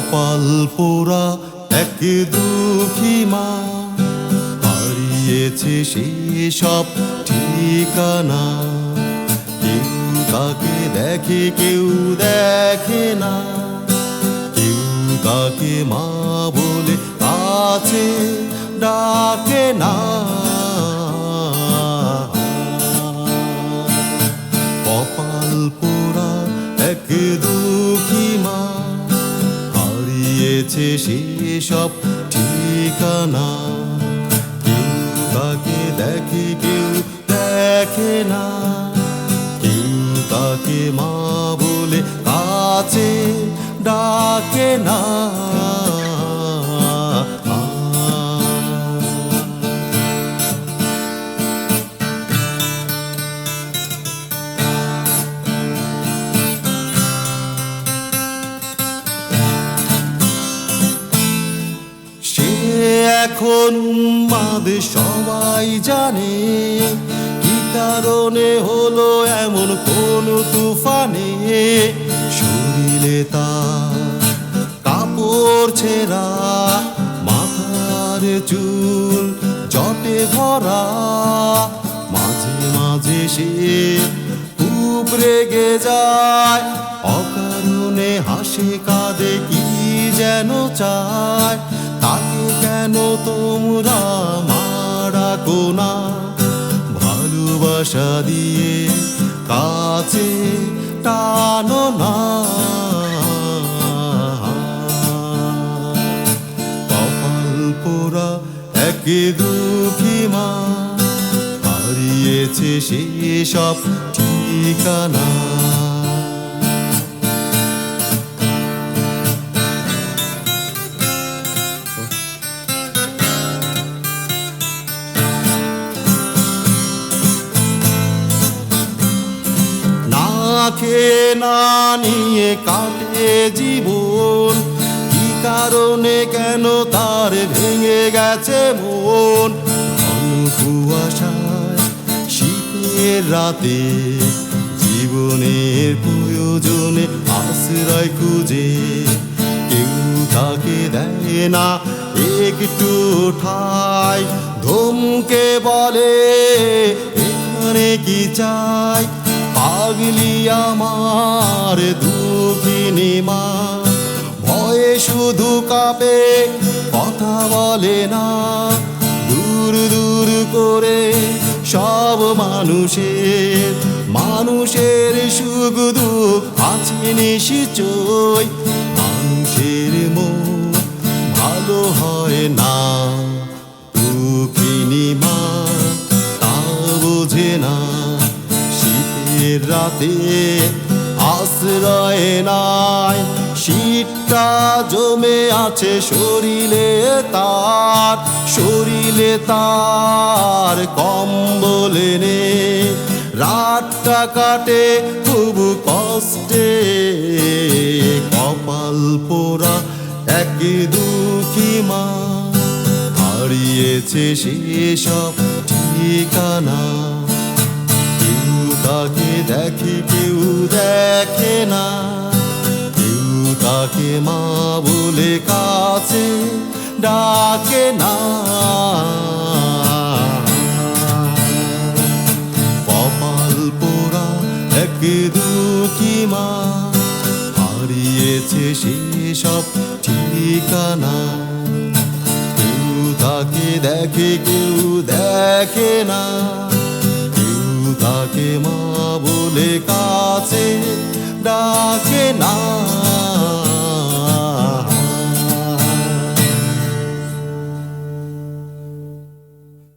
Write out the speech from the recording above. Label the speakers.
Speaker 1: কপাল পোড়া এক দুঃখী মা। হারিয়েছে সব ঠিকানা। কেউ তাকে দেখে, কেউ দেখে না। কেউ তাকে মা বলে আছে, ডাকে না। কপাল পোড়া এক হারিয়েছে সেসব ঠিকানা। কেউ তাকে দেখে, কেউ দেখে না। কেউ তাকে মা বলে কাছে ডাকে না। এখন মাদে সবাই জানে, কি কারণে হলো এমন কোন তুফানে? শরীরে তার কাপড় ছেঁড়া, মাথার চুল জটে ভরা, মাঝে মাঝে সে খুব রেগে যায়, অকারণে হাসে কাঁদে, কি যেন চায়? ভালোবাসা দিয়ে কাছে টানো না। কপাল পোড়া এক দুঃখী মা হারিয়েছে সেই সব ঠিকানা। না না নিয়ে কাটে জীবন। কি কারণে কেন তার ভেঙে গেছে মন? কুয়াশায় শীতের রাতে জীবনের প্রয়োজনে আশ্রয় খুঁজে। কেউ তাকে দেয় না একটু ঠাই। ধমকে বলে, এখানে কি চাই? পাগলি আমার মা ভয়ে শুধু কাঁপে, কথা বলে না। দূর দূর করে সব মানুষের মানুষের সুখ দুঃখ আছে নিশ্চয়। মানুষের মন ভালো হয় না। রাতে আশ্রয় নাই। শীতটা জমে আছে শরীরে তার। শরীরে তার কম্বলে নে রাতটা কাটে খুব কষ্টে। কপাল পোড়া এক দুঃখী মা হারিয়েছে সেসব ঠিকানা। দেখে কেউ দেখে না। কেউ তাকে মা বলে কাছে ডাকে না। কপাল পোড়া এক দুঃখী মা, হারিয়েছে সেসব ঠিকানা। কেউ তাকে দেখে, কেউ দেখে না। কেউ তাকে মা কাছে ডাকে না।